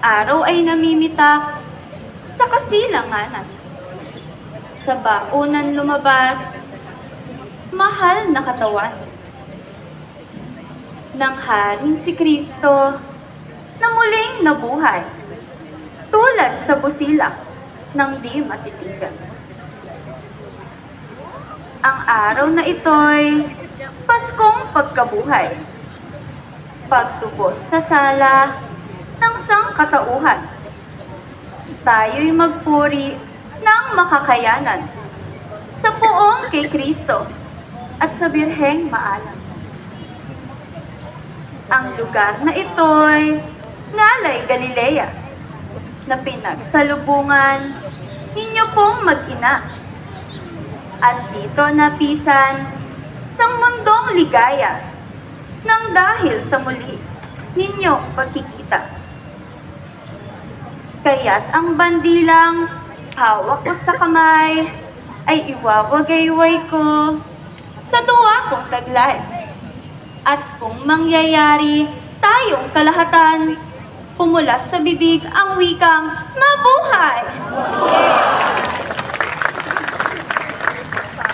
araw ay namimitak sa kasilanganan. Sa baunan lumabas, mahal na katawan ng Haring si Kristo na muling nabuhay tulad sa busilak ng di matitigan. Ang araw na ito'y Paskong Pagkabuhay. Pagtubos sa sala ng sangkatauhan. Tayo'y magpuri ng makakayanan sa poong kay Kristo at sa Birheng Maalam. Ang lugar na ito'y Ngalay Galilea na pinagsalubungan ninyo pong mag-ina at dito napisan sa mundong ligaya nang dahil sa muli ninyong pagkikita. Kaya't ang bandilang hawak ko sa kamay ay iwawagayway ko sa tuwa kong taglay. At kung mangyayari tayong kalahatan, pumulat sa bibig ang wikang mabuhay!